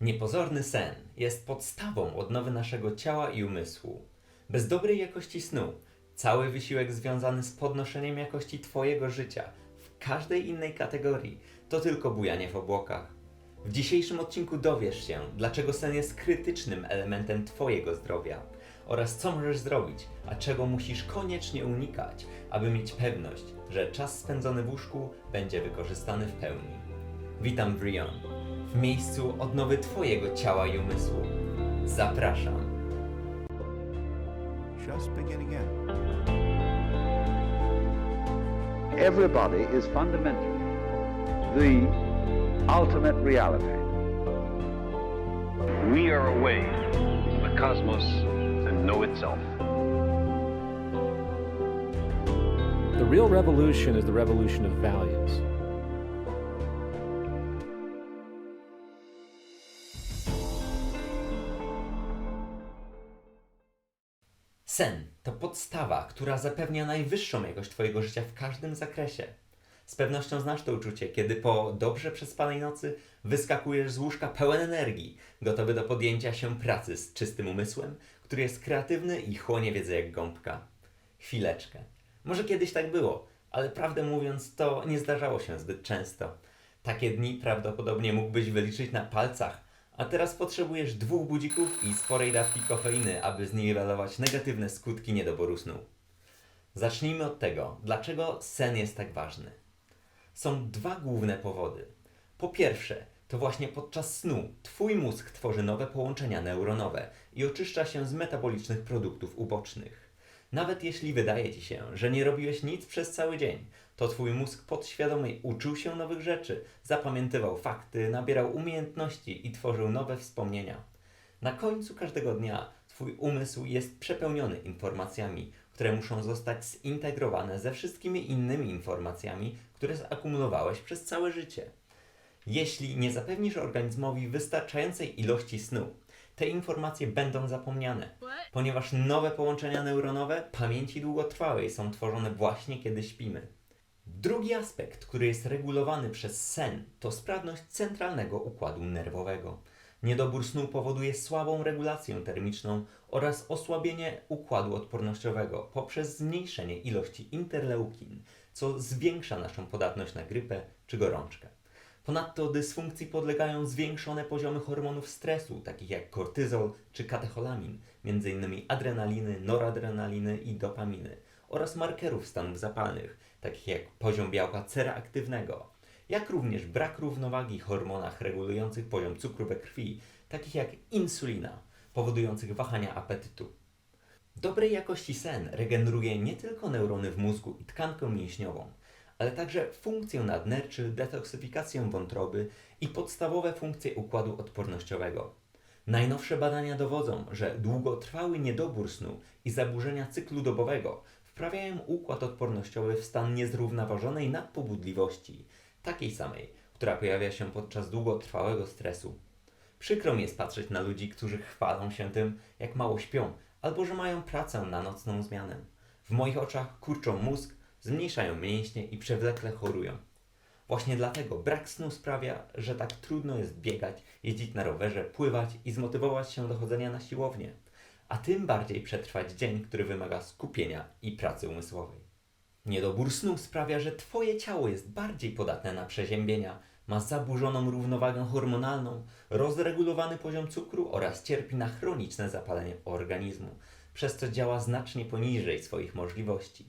Niepozorny sen jest podstawą odnowy naszego ciała i umysłu. Bez dobrej jakości snu, cały wysiłek związany z podnoszeniem jakości Twojego życia w każdej innej kategorii to tylko bujanie w obłokach. W dzisiejszym odcinku dowiesz się, dlaczego sen jest krytycznym elementem Twojego zdrowia oraz co możesz zrobić, a czego musisz koniecznie unikać, aby mieć pewność, że czas spędzony w łóżku będzie wykorzystany w pełni. Witam w Rion, w miejscu odnowy Twojego ciała i umysłu. Zapraszam. Just beginning in. everybody is fundamentally the ultimate reality. We are a for the cosmos to know itself. The real revolution is the revolution of values. Sen to podstawa, która zapewnia najwyższą jakość Twojego życia w każdym zakresie. Z pewnością znasz to uczucie, kiedy po dobrze przespanej nocy wyskakujesz z łóżka pełen energii, gotowy do podjęcia się pracy z czystym umysłem, który jest kreatywny i chłonie wiedzę jak gąbka. Chwileczkę. Może kiedyś tak było, ale prawdę mówiąc, to nie zdarzało się zbyt często. Takie dni prawdopodobnie mógłbyś wyliczyć na palcach, a teraz potrzebujesz dwóch budzików i sporej dawki kofeiny, aby zniwelować negatywne skutki niedoboru snu. Zacznijmy od tego, dlaczego sen jest tak ważny. Są dwa główne powody. Po pierwsze, to właśnie podczas snu Twój mózg tworzy nowe połączenia neuronowe i oczyszcza się z metabolicznych produktów ubocznych. Nawet jeśli wydaje Ci się, że nie robiłeś nic przez cały dzień, to Twój mózg podświadomie uczył się nowych rzeczy, zapamiętywał fakty, nabierał umiejętności i tworzył nowe wspomnienia. Na końcu każdego dnia Twój umysł jest przepełniony informacjami, które muszą zostać zintegrowane ze wszystkimi innymi informacjami, które zakumulowałeś przez całe życie. Jeśli nie zapewnisz organizmowi wystarczającej ilości snu, te informacje będą zapomniane, ponieważ nowe połączenia neuronowe pamięci długotrwałej są tworzone właśnie kiedy śpimy. Drugi aspekt, który jest regulowany przez sen, to sprawność centralnego układu nerwowego. Niedobór snu powoduje słabą regulację termiczną oraz osłabienie układu odpornościowego poprzez zmniejszenie ilości interleukin, co zwiększa naszą podatność na grypę czy gorączkę. Ponadto dysfunkcji podlegają zwiększone poziomy hormonów stresu, takich jak kortyzol czy katecholamin, m.in. adrenaliny, noradrenaliny i dopaminy, oraz markerów stanów zapalnych, takich jak poziom białka C reaktywnego, jak również brak równowagi w hormonach regulujących poziom cukru we krwi, takich jak insulina, powodujących wahania apetytu. Dobrej jakości sen regeneruje nie tylko neurony w mózgu i tkankę mięśniową, ale także funkcję nadnerczy, detoksyfikację wątroby i podstawowe funkcje układu odpornościowego. Najnowsze badania dowodzą, że długotrwały niedobór snu i zaburzenia cyklu dobowego wprawiają układ odpornościowy w stan niezrównoważonej nadpobudliwości, takiej samej, która pojawia się podczas długotrwałego stresu. Przykro mi jest patrzeć na ludzi, którzy chwalą się tym, jak mało śpią, albo że mają pracę na nocną zmianę. W moich oczach kurczą mózg, zmniejszają mięśnie i przewlekle chorują. Właśnie dlatego brak snu sprawia, że tak trudno jest biegać, jeździć na rowerze, pływać i zmotywować się do chodzenia na siłownię, a tym bardziej przetrwać dzień, który wymaga skupienia i pracy umysłowej. Niedobór snu sprawia, że Twoje ciało jest bardziej podatne na przeziębienia, ma zaburzoną równowagę hormonalną, rozregulowany poziom cukru oraz cierpi na chroniczne zapalenie organizmu, przez co działa znacznie poniżej swoich możliwości.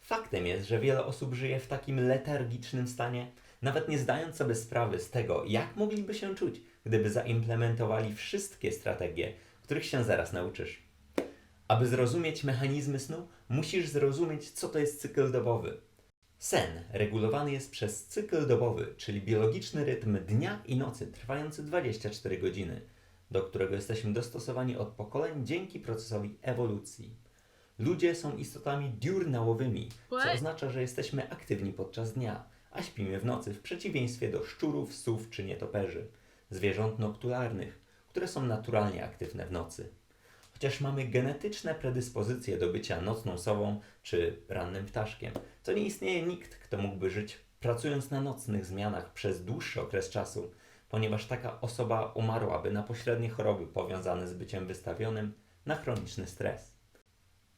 Faktem jest, że wiele osób żyje w takim letargicznym stanie, nawet nie zdając sobie sprawy z tego, jak mogliby się czuć, gdyby zaimplementowali wszystkie strategie, których się zaraz nauczysz. Aby zrozumieć mechanizmy snu, musisz zrozumieć, co to jest cykl dobowy. Sen regulowany jest przez cykl dobowy, czyli biologiczny rytm dnia i nocy trwający 24 godziny, do którego jesteśmy dostosowani od pokoleń dzięki procesowi ewolucji. Ludzie są istotami diurnałowymi, co oznacza, że jesteśmy aktywni podczas dnia, a śpimy w nocy w przeciwieństwie do szczurów, sów czy nietoperzy, zwierząt noktularnych, które są naturalnie aktywne w nocy. Chociaż mamy genetyczne predyspozycje do bycia nocną sową czy rannym ptaszkiem, to nie istnieje nikt, kto mógłby żyć pracując na nocnych zmianach przez dłuższy okres czasu, ponieważ taka osoba umarłaby na pośrednie choroby powiązane z byciem wystawionym na chroniczny stres.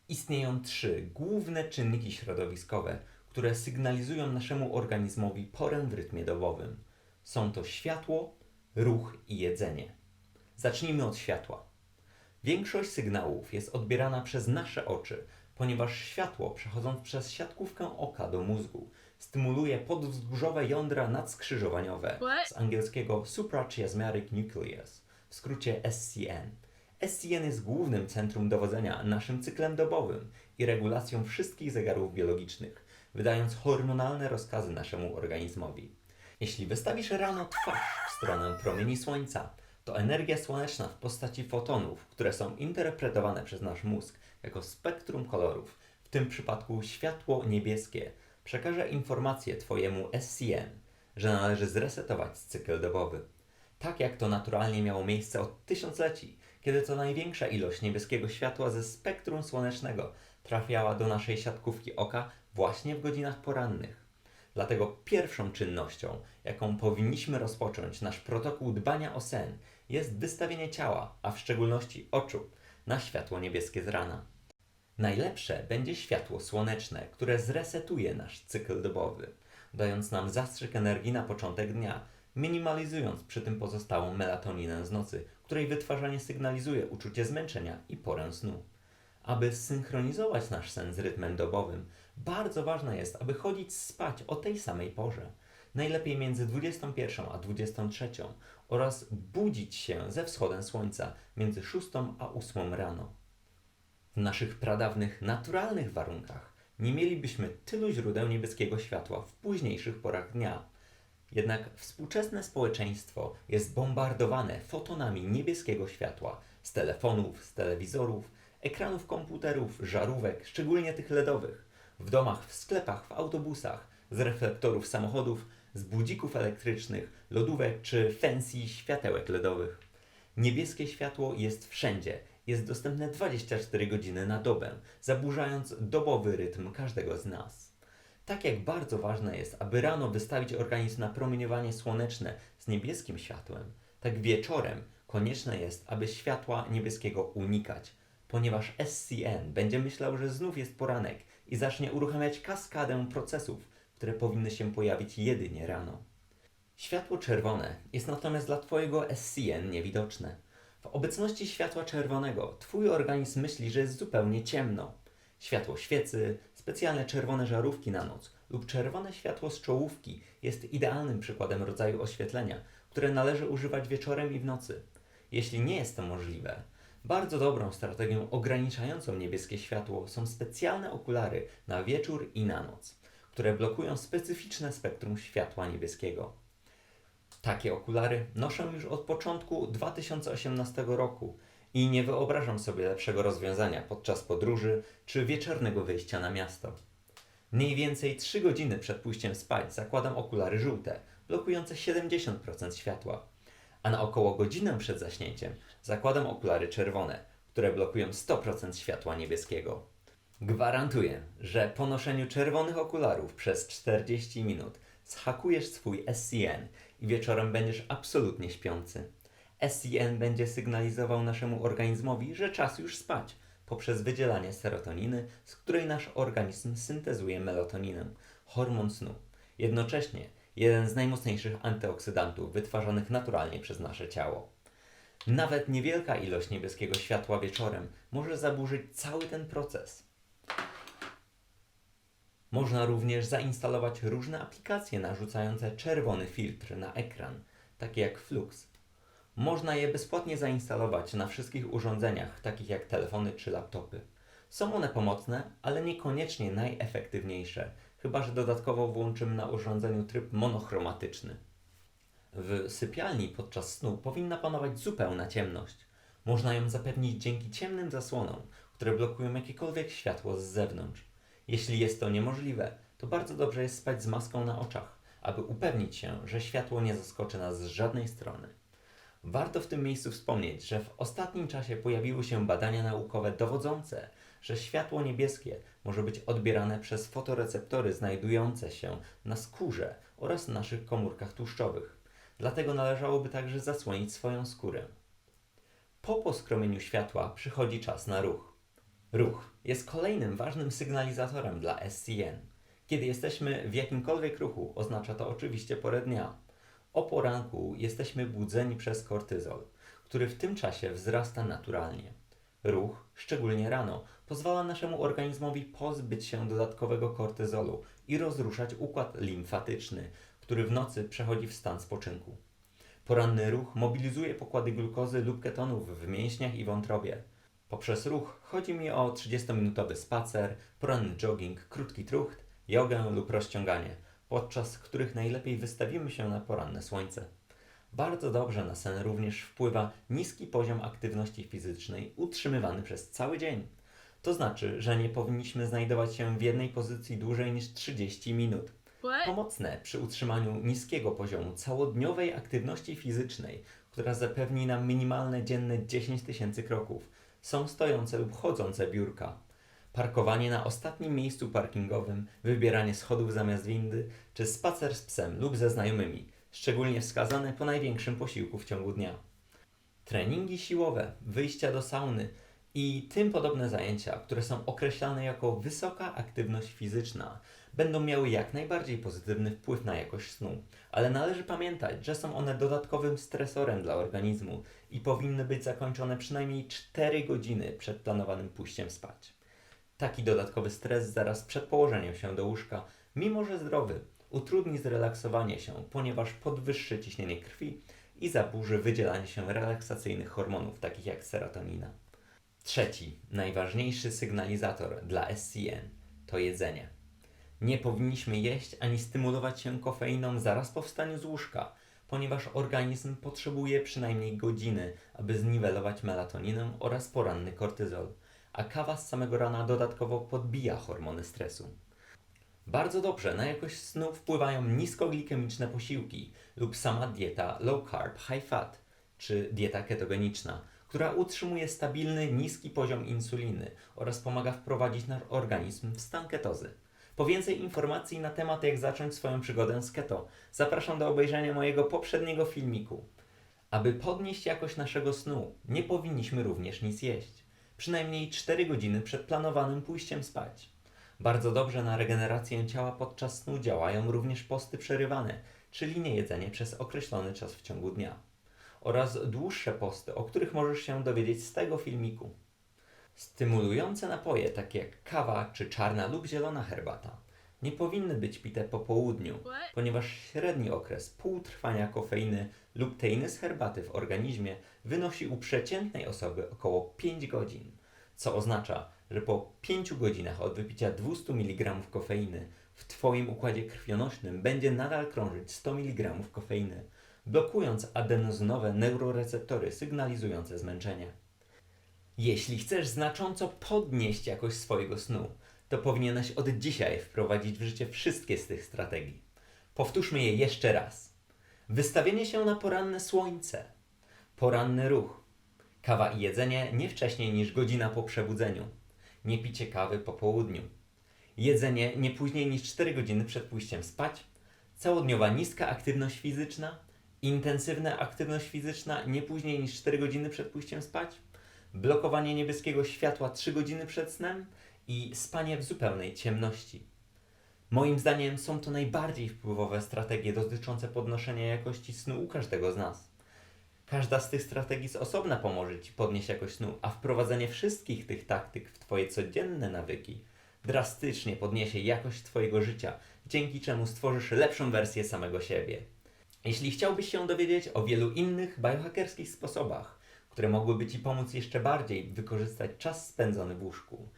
Istnieją trzy główne czynniki środowiskowe, które sygnalizują naszemu organizmowi porę w rytmie dobowym. Są to światło, ruch i jedzenie. Zacznijmy od światła. Większość sygnałów jest odbierana przez nasze oczy, ponieważ światło, przechodząc przez siatkówkę oka do mózgu, stymuluje podwzgórzowe jądra nadskrzyżowaniowe z angielskiego suprachiasmatic nucleus, w skrócie SCN. SCN jest głównym centrum dowodzenia naszym cyklem dobowym i regulacją wszystkich zegarów biologicznych, wydając hormonalne rozkazy naszemu organizmowi. Jeśli wystawisz rano twarz w stronę promieni słońca, to energia słoneczna w postaci fotonów, które są interpretowane przez nasz mózg jako spektrum kolorów, w tym przypadku światło niebieskie, przekaże informację Twojemu SCN, że należy zresetować cykl dobowy. Tak jak to naturalnie miało miejsce od tysiącleci, kiedy to największa ilość niebieskiego światła ze spektrum słonecznego trafiała do naszej siatkówki oka właśnie w godzinach porannych. Dlatego pierwszą czynnością, jaką powinniśmy rozpocząć nasz protokół dbania o sen, jest wystawienie ciała, a w szczególności oczu, na światło niebieskie z rana. Najlepsze będzie światło słoneczne, które zresetuje nasz cykl dobowy, dając nam zastrzyk energii na początek dnia, minimalizując przy tym pozostałą melatoninę z nocy, której wytwarzanie sygnalizuje uczucie zmęczenia i porę snu. Aby zsynchronizować nasz sen z rytmem dobowym, bardzo ważne jest, aby chodzić spać o tej samej porze. Najlepiej między 21 a 23 oraz budzić się ze wschodem słońca między 6 a 8 rano. W naszych pradawnych, naturalnych warunkach nie mielibyśmy tylu źródeł niebieskiego światła w późniejszych porach dnia. Jednak współczesne społeczeństwo jest bombardowane fotonami niebieskiego światła z telefonów, z telewizorów, ekranów komputerów, żarówek, szczególnie tych LEDowych, w domach, w sklepach, w autobusach, z reflektorów samochodów, z budzików elektrycznych, lodówek czy fancy światełek LEDowych. Niebieskie światło jest wszędzie, jest dostępne 24 godziny na dobę, zaburzając dobowy rytm każdego z nas. Tak jak bardzo ważne jest, aby rano wystawić organizm na promieniowanie słoneczne z niebieskim światłem, tak wieczorem konieczne jest, aby światła niebieskiego unikać, ponieważ SCN będzie myślał, że znów jest poranek i zacznie uruchamiać kaskadę procesów, które powinny się pojawić jedynie rano. Światło czerwone jest natomiast dla Twojego SCN niewidoczne. W obecności światła czerwonego Twój organizm myśli, że jest zupełnie ciemno. Światło świecy, specjalne czerwone żarówki na noc lub czerwone światło z czołówki jest idealnym przykładem rodzaju oświetlenia, które należy używać wieczorem i w nocy. Jeśli nie jest to możliwe, bardzo dobrą strategią ograniczającą niebieskie światło są specjalne okulary na wieczór i na noc, które blokują specyficzne spektrum światła niebieskiego. Takie okulary noszę już od początku 2018 roku i nie wyobrażam sobie lepszego rozwiązania podczas podróży czy wieczornego wyjścia na miasto. Mniej więcej 3 godziny przed pójściem spać zakładam okulary żółte, blokujące 70% światła, a na około godzinę przed zaśnięciem zakładam okulary czerwone, które blokują 100% światła niebieskiego. Gwarantuję, że po noszeniu czerwonych okularów przez 40 minut zhakujesz swój SCN i wieczorem będziesz absolutnie śpiący. SCN będzie sygnalizował naszemu organizmowi, że czas już spać poprzez wydzielanie serotoniny, z której nasz organizm syntezuje melatoninę, hormon snu. Jednocześnie jeden z najmocniejszych antyoksydantów wytwarzanych naturalnie przez nasze ciało. Nawet niewielka ilość niebieskiego światła wieczorem może zaburzyć cały ten proces. Można również zainstalować różne aplikacje narzucające czerwony filtr na ekran, takie jak Flux. Można je bezpłatnie zainstalować na wszystkich urządzeniach, takich jak telefony czy laptopy. Są one pomocne, ale niekoniecznie najefektywniejsze, chyba że dodatkowo włączymy na urządzeniu tryb monochromatyczny. W sypialni podczas snu powinna panować zupełna ciemność. Można ją zapewnić dzięki ciemnym zasłonom, które blokują jakiekolwiek światło z zewnątrz. Jeśli jest to niemożliwe, to bardzo dobrze jest spać z maską na oczach, aby upewnić się, że światło nie zaskoczy nas z żadnej strony. Warto w tym miejscu wspomnieć, że w ostatnim czasie pojawiły się badania naukowe dowodzące, że światło niebieskie może być odbierane przez fotoreceptory znajdujące się na skórze oraz naszych komórkach tłuszczowych. Dlatego należałoby także zasłonić swoją skórę. Po poskromieniu światła przychodzi czas na ruch. Ruch jest kolejnym ważnym sygnalizatorem dla SCN. Kiedy jesteśmy w jakimkolwiek ruchu, oznacza to oczywiście porę dnia. O poranku jesteśmy budzeni przez kortyzol, który w tym czasie wzrasta naturalnie. Ruch, szczególnie rano, pozwala naszemu organizmowi pozbyć się dodatkowego kortyzolu i rozruszać układ limfatyczny, który w nocy przechodzi w stan spoczynku. Poranny ruch mobilizuje pokłady glukozy lub ketonów w mięśniach i wątrobie. Poprzez ruch chodzi mi o 30-minutowy spacer, poranny jogging, krótki trucht, jogę lub rozciąganie, podczas których najlepiej wystawimy się na poranne słońce. Bardzo dobrze na sen również wpływa niski poziom aktywności fizycznej utrzymywany przez cały dzień. To znaczy, że nie powinniśmy znajdować się w jednej pozycji dłużej niż 30 minut. Pomocne przy utrzymaniu niskiego poziomu całodniowej aktywności fizycznej, która zapewni nam minimalne dzienne 10 tysięcy kroków, są stojące lub chodzące biurka. Parkowanie na ostatnim miejscu parkingowym, wybieranie schodów zamiast windy, czy spacer z psem lub ze znajomymi, szczególnie wskazane po największym posiłku w ciągu dnia. Treningi siłowe, wyjścia do sauny i tym podobne zajęcia, które są określane jako wysoka aktywność fizyczna, będą miały jak najbardziej pozytywny wpływ na jakość snu, ale należy pamiętać, że są one dodatkowym stresorem dla organizmu i powinny być zakończone przynajmniej 4 godziny przed planowanym pójściem spać. Taki dodatkowy stres zaraz przed położeniem się do łóżka, mimo że zdrowy, utrudni zrelaksowanie się, ponieważ podwyższy ciśnienie krwi i zaburzy wydzielanie się relaksacyjnych hormonów, takich jak serotonina. Trzeci, najważniejszy sygnalizator dla SCN to jedzenie. Nie powinniśmy jeść ani stymulować się kofeiną zaraz po wstaniu z łóżka, ponieważ organizm potrzebuje przynajmniej godziny, aby zniwelować melatoninę oraz poranny kortyzol, a kawa z samego rana dodatkowo podbija hormony stresu. Bardzo dobrze na jakość snu wpływają niskoglikemiczne posiłki lub sama dieta low carb, high fat czy dieta ketogeniczna, która utrzymuje stabilny, niski poziom insuliny oraz pomaga wprowadzić nasz organizm w stan ketozy. Po więcej informacji na temat jak zacząć swoją przygodę z keto, zapraszam do obejrzenia mojego poprzedniego filmiku. Aby podnieść jakość naszego snu, nie powinniśmy również nic jeść. Przynajmniej 4 godziny przed planowanym pójściem spać. Bardzo dobrze na regenerację ciała podczas snu działają również posty przerywane, czyli niejedzenie przez określony czas w ciągu dnia. Oraz dłuższe posty, o których możesz się dowiedzieć z tego filmiku. Stymulujące napoje, takie jak kawa czy czarna lub zielona herbata, nie powinny być pite po południu, ponieważ średni okres półtrwania kofeiny lub teiny z herbaty w organizmie wynosi u przeciętnej osoby około 5 godzin, co oznacza, że po 5 godzinach od wypicia 200 mg kofeiny w Twoim układzie krwionośnym będzie nadal krążyć 100 mg kofeiny, blokując adenozynowe neuroreceptory sygnalizujące zmęczenie. Jeśli chcesz znacząco podnieść jakość swojego snu, to powinieneś od dzisiaj wprowadzić w życie wszystkie z tych strategii. Powtórzmy je jeszcze raz. Wystawienie się na poranne słońce, poranny ruch, kawa i jedzenie nie wcześniej niż godzina po przebudzeniu, nie picie kawy po południu, jedzenie nie później niż 4 godziny przed pójściem spać, całodniowa niska aktywność fizyczna, intensywna aktywność fizyczna nie później niż 4 godziny przed pójściem spać, blokowanie niebieskiego światła 3 godziny przed snem i spanie w zupełnej ciemności. Moim zdaniem są to najbardziej wpływowe strategie dotyczące podnoszenia jakości snu u każdego z nas. Każda z tych strategii z osobna pomoże Ci podnieść jakość snu, a wprowadzenie wszystkich tych taktyk w Twoje codzienne nawyki drastycznie podniesie jakość Twojego życia, dzięki czemu stworzysz lepszą wersję samego siebie. Jeśli chciałbyś się dowiedzieć o wielu innych biohackerskich sposobach, które mogłyby Ci pomóc jeszcze bardziej wykorzystać czas spędzony w łóżku,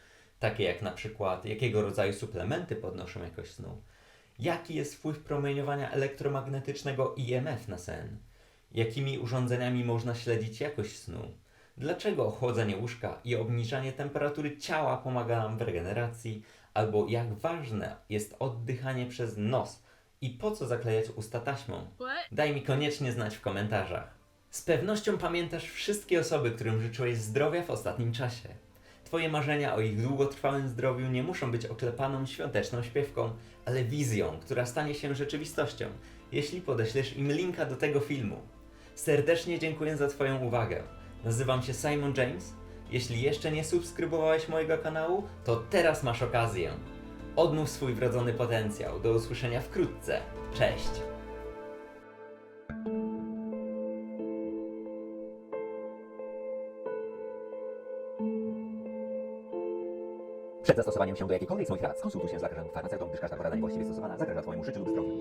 takie jak na przykład jakiego rodzaju suplementy podnoszą jakość snu, jaki jest wpływ promieniowania elektromagnetycznego IMF na sen, jakimi urządzeniami można śledzić jakość snu, dlaczego chłodzenie łóżka i obniżanie temperatury ciała pomaga nam w regeneracji, albo jak ważne jest oddychanie przez nos i po co zaklejać usta taśmą. Daj mi koniecznie znać w komentarzach. Z pewnością pamiętasz wszystkie osoby, którym życzyłeś zdrowia w ostatnim czasie. Twoje marzenia o ich długotrwałym zdrowiu nie muszą być oklepaną świąteczną śpiewką, ale wizją, która stanie się rzeczywistością. jeśli podeślesz im linka do tego filmu. Serdecznie dziękuję za Twoją uwagę. Nazywam się Simon James. Jeśli jeszcze nie subskrybowałeś mojego kanału, to teraz masz okazję. Odnów swój wrodzony potencjał. Do usłyszenia wkrótce. Cześć! Przed zastosowaniem się do jakiejkolwiek z moich rad skonsultuj się z lekarzem farmaceutą, gdyż każda porada niewłaściwie stosowana zagraża Twojemu życiu lub zdrowiu.